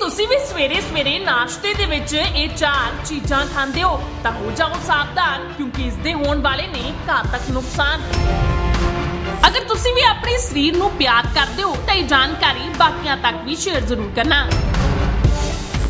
ਤੁਸੀਂ ਵੀ ਸਵੇਰੇ ਸਵੇਰੇ ਨਾਸ਼ਤੇ ਦੇ ਵਿੱਚ ਇਹ ਚਾਰ ਚੀਜ਼ਾਂ ਖਾਂਦੇ ਹੋ, ਤਾਂ ਹੋ ਜਾਓ ਸਾਵਧਾਨ, ਕਿਉਂਕਿ ਇਸ ਦੇ ਹੋਣ ਵਾਲੇ ਨੇ ਘਾਤਕ ਨੁਕਸਾਨ। ਅਗਰ ਤੁਸੀਂ ਵੀ ਆਪਣੇ ਸਰੀਰ ਨੂੰ ਪਿਆਰ ਕਰਦੇ ਹੋ, ਤਾਂ ਇਹ ਜਾਣਕਾਰੀ ਬਾਕੀਆਂ ਤੱਕ ਵੀ ਸ਼ੇਅਰ ਜ਼ਰੂਰ ਕਰਨਾ।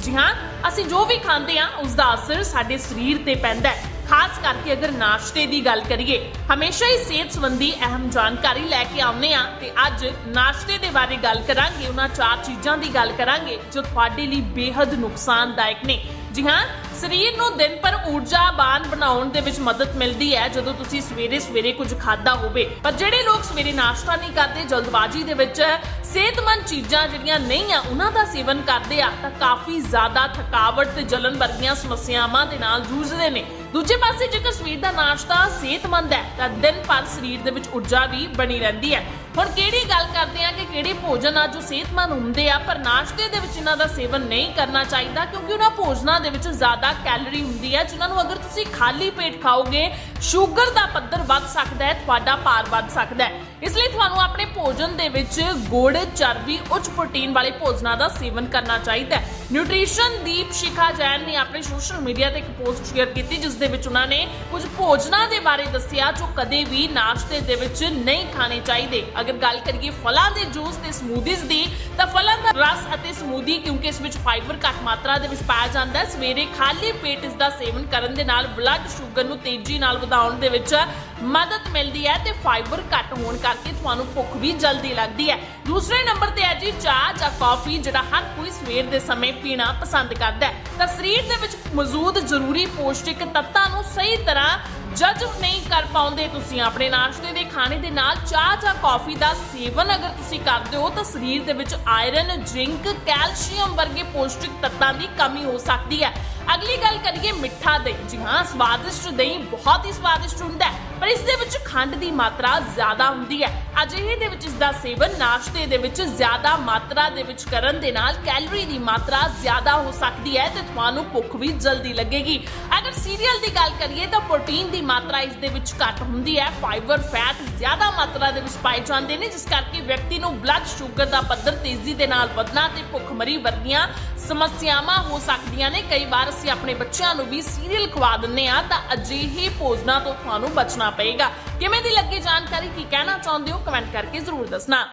ਜੀ ਹਾਂ, ਅਸੀਂ ਜੋ ਵੀ ਖਾਂਦੇ ਹਾਂ ਉਸ ਦਾ ਅਸਰ ਸਾਡੇ ਸਰੀਰ ਤੇ ਪੈਂਦਾ ਹੈ। ਖਾਸ ਕਰਕੇ ਅਗਰ ਨਾਸ਼ਤੇ ਦੀ ਗੱਲ ਕਰੀਏ, ਹਮੇਸ਼ਾ ਹੀ ਸਿਹਤ ਸੰਬੰਧੀ ਅਹਿਮ ਜਾਣਕਾਰੀ ਲੈ ਕੇ ਆਉਂਦੇ ਆ ਤੇ ਅੱਜ ਨਾਸ਼ਤੇ ਦੇ ਬਾਰੇ ਗੱਲ ਕਰਾਂਗੇ, ਉਹਨਾਂ ਚਾਰ ਚੀਜ਼ਾਂ ਦੀ ਗੱਲ ਕਰਾਂਗੇ ਜੋ ਤੁਹਾਡੇ ਲਈ ਬੇहद ਨੁਕਸਾਨਦਾਇਕ ਨੇ। ਜੀ ਹਾਂ, ਸਰੀਰ ਨੂੰ ਦਿਨ ਭਰ ਊਰਜਾਵਾਨ ਬਣਾਉਣ ਦੇ ਵਿੱਚ ਮਦਦ ਮਿਲਦੀ ਹੈ ਜਦੋਂ ਤੁਸੀਂ ਸਵੇਰੇ ਸਵੇਰੇ ਕੁਝ ਖਾਦਾ ਹੋਵੇ। ਪਰ ਜਿਹੜੇ ਲੋਕ ਸਵੇਰੇ ਨਾਸ਼ਤਾ ਨਹੀਂ ਕਰਦੇ, ਜਲਦਬਾਜ਼ੀ ਦੇ ਵਿੱਚ ਸਿਹਤਮੰਦ ਚੀਜ਼ਾਂ ਜਿਹੜੀਆਂ ਨਹੀਂ ਆ, ਉਹਨਾਂ ਦਾ ਸੇਵਨ ਕਰਦੇ ਆ, ਤਾਂ ਕਾਫੀ ਜ਼ਿਆਦਾ ਥਕਾਵਟ ਤੇ ਜਲਨ ਵਰਗੀਆਂ ਸਮੱਸਿਆਵਾਂ ਦੇ ਨਾਲ ਜੂਝਦੇ ਨੇ। ਦੂਜੇ ਪਾਸੇ ਜੇਕਰ ਸਵੇਰ ਦਾ ਨਾਸ਼ਤਾ ਸਿਹਤਮੰਦ ਹੈ, ਤਾਂ ਦਿਨ ਭਰ ਸਰੀਰ ਦੇ ਵਿੱਚ ਊਰਜਾ ਵੀ ਬਣੀ ਰਹਿੰਦੀ ਹੈ। ਹੁਣ ਕਿਹੜੀ ਗੱਲ ਕਰਦੇ ਆ ਕਿ ਕਿਹੜੇ ਭੋਜਨ ਆ ਜੋ ਸਿਹਤਮੰਦ ਹੁੰਦੇ ਆ, ਪਰ ਨਾਸ਼ਤੇ ਦੇ ਵਿੱਚ ਇਹਨਾਂ ਦਾ ਸੇਵਨ ਨਹੀਂ ਕਰਨਾ ਚਾਹੀਦਾ, ਕਿਉਂਕਿ ਉਹਨਾਂ ਭੋਜਨਾਂ ਦੇ ਵਿੱਚ ਜ਼ਿਆਦਾ ਕੈਲਰੀ ਹੁੰਦੀ ਹੈ, ਜਿਨ੍ਹਾਂ ਨੂੰ ਅਗਰ ਤੁਸੀਂ ਖਾਲੀ ਪੇਟ ਖਾਓਗੇ, ਸ਼ੂਗਰ ਦਾ ਪੱਧਰ ਵੱਧ ਸਕਦਾ ਹੈ, ਤੁਹਾਡਾ ਭਾਰ ਵੱਧ ਸਕਦਾ ਹੈ। ਇਸ ਲਈ ਤੁਹਾਨੂੰ ਆਪਣੇ ਭੋਜਨ ਦੇ ਵਿੱਚ ਗੁੜ, ਚਰਬੀ, ਉੱਚ ਪ੍ਰੋਟੀਨ ਵਾਲੇ ਭੋਜਨਾਂ ਦਾ ਸੇਵਨ ਕਰਨਾ ਚਾਹੀਦਾ ਹੈ। ਨਿਊਟ੍ਰੀਸ਼ਨ ਦੀਪ ਸ਼ਿਖਾ ਜੈਨ ਨੇ ਆਪਣੇ ਸੋਸ਼ਲ ਮੀਡੀਆ ਤੇ ਇੱਕ ਪੋਸਟ ਸ਼ੇਅਰ ਕੀਤੀ, ਜਿਸ ਦੇ ਵਿੱਚ ਉਹਨਾਂ ਨੇ ਕੁਝ ਭੋਜਨਾਂ ਦੇ ਬਾਰੇ ਦੱਸਿਆ, ਜੋ ਕਦੇ ਵੀ ਨਾਸ਼ਤੇ ਦੇ ਵਿੱਚ ਨਹੀਂ ਖਾਣੇ ਚਾਹੀਦੇ। ਅਗਰ ਗੱਲ ਕਰੀਏ ਫਲਾਂ ਦੇ ਜੂਸ ਤੇ ਸਮੂਦੀਜ਼ ਦੀ, ਤਾਂ ਫਲਾਂ ਦਾ ਰਸ ਅਤੇ ਸਮੂਦੀ ਕਿਉਂਕਿ ਇਸ ਵਿੱਚ ਫਾਈਬਰ ਘੱਟ ਮਾਤਰਾ ਦੇ ਵਿੱਚ ਪਾਇਆ ਜਾਂਦਾ ਹੈ, ਸਵੇਰੇ ਖਾਲੀ ਪੇਟ ਇਸ ਦਾ ਸੇਵਨ ਕਰਨ ਦੇ ਨਾਲ ਬਲੱਡ ਸ਼ੂਗਰ ਨੂੰ ਤੇਜ਼ੀ ਨਾਲ ਵਧਾਉਣ ਦੇ ਵਿੱਚ ਮਦਦ ਮਿਲਦੀ ਹੈ ਤੇ ਫਾਈਬਰ ਘੱਟ ਹੋਣ ਕਰਕੇ ਤੁਹਾਨੂੰ ਭੁੱਖ ਵੀ ਜਲਦੀ ਲੱਗਦੀ ਹੈ। ਦੂਸਰੇ ਨੰਬਰ ਤੇ ਹੈ ਜੀ, ਚਾਹ ਜਾਂ ਕਾਫੀ ਜਿਹੜਾ ਹਰ ਕੋਈ ਸਵੇਰ ਦੇ ਸਮੇਂ ਪੀਣਾ ਪਸੰਦ ਕਰਦਾ ਹੈ। ਤਾਂ ਸਰੀਰ ਦੇ ਵਿੱਚ ਮੌਜੂਦ ਜ਼ਰੂਰੀ ਪੌਸ਼ਟਿਕ ਤੱਤਾਂ ਨੂੰ ਸਹੀ ਤਰ੍ਹਾਂ ਜੱਜ ਨਹੀਂ ਕਰ ਪਾਉਂਦੇ, ਤੁਸੀਂ ਆਪਣੇ ਨਾਸ਼ਤੇ ਦੇ ਖਾਣੇ ਦੇ ਨਾਲ ਚਾਹ ਜਾਂ ਕਾਫੀ ਦਾ ਸੇਵਨ ਅਗਰ ਤੁਸੀਂ ਕਰਦੇ ਹੋ, ਤਾਂ ਸਰੀਰ ਦੇ ਵਿੱਚ ਆਇਰਨ ਜ਼ਿੰਕ ਕੈਲਸ਼ੀਅਮ ਵਰਗੇ ਪੋਸ਼ਟਿਕ ਤੱਤਾਂ ਦੀ ਕਮੀ ਹੋ ਸਕਦੀ ਹੈ। ਅਗਲੀ ਗੱਲ ਕਰੀਏ ਮਿੱਠਾ ਦਹੀਂ। ਜੀ ਹਾਂ, ਸਵਾਦਿਸ਼ਟ ਦਹੀਂ ਬਹੁਤ ਹੀ ਸਵਾਦਿਸ਼ਟ ਹੁੰਦਾ ਹੈ, ਪਰ ਇਸ ਦੇ ਵਿੱਚ ਖੰਡ ਦੀ ਮਾਤਰਾ ਜ਼ਿਆਦਾ ਹੁੰਦੀ ਹੈ। ਅਜਿਹੇ ਦੇ ਵਿੱਚ ਇਸ ਦਾ ਸੇਵਨ ਨਾਸ਼ਤੇ ਦੇ ਵਿੱਚ ਜ਼ਿਆਦਾ ਮਾਤਰਾ ਦੇ ਵਿੱਚ ਕਰਨ ਦੇ ਨਾਲ ਕੈਲਰੀ ਦੀ ਮਾਤਰਾ ਜ਼ਿਆਦਾ ਹੋ ਸਕਦੀ ਹੈ ਤੇ ਤੁਹਾਨੂੰ ਭੁੱਖ ਵੀ ਜਲਦੀ ਲੱਗੇਗੀ। ਅਗਰ ਸੀਰੀਅਲ ਦੀ ਗੱਲ ਕਰੀਏ ਤਾਂ ਪ੍ਰੋਟੀਨ ਦੀ ਮਾਤਰਾ ਇਸ ਦੇ ਵਿੱਚ ਘੱਟ ਹੁੰਦੀ ਹੈ। ਫਾਈਬਰ ਫੈਟ ਜ਼ਿਆਦਾ ਮਾਤਰਾ ਦੇ ਵਿੱਚ ਪਾਏ ਜਾਂਦੇ ਨੇ, ਜਿਸ ਕਰਕੇ ਵਿਅਕਤੀ ਨੂੰ ਬਲੱਡ ਸ਼ੂਗਰ ਦਾ ਪੱਧਰ ਤੇਜ਼ੀ ਦੇ ਨਾਲ ਵਧਣਾ ਤੇ ਭੁੱਖਮਰੀ ਵਰਗੀਆਂ ਸਮੱਸਿਆਵਾਂ ਹੋ ਸਕਦੀਆਂ ਨੇ। ਕਈ ਵਾਰ ਅਸੀਂ ਆਪਣੇ ਬੱਚਿਆਂ ਨੂੰ ਵੀ ਸੀਰੀਅਲ ਖਵਾ ਦਿੰਨੇ ਆ ਤਾਂ ਅਜਿਹੇ ਭੋਜਨਾਂ ਤੋਂ ਤੁਹਾਨੂੰ ਬਚਣਾ ਪਏਗਾ। ਕਿਵੇਂ ਦੀ ਲੱਗੀ ਜਾਣਕਾਰੀ, ਕੀ ਕਹਿਣਾ ਚਾਹੁੰਦੇ ਹੋ ਕਮੈਂਟ ਕਰਕੇ ਜ਼ਰੂਰ ਦੱਸਣਾ।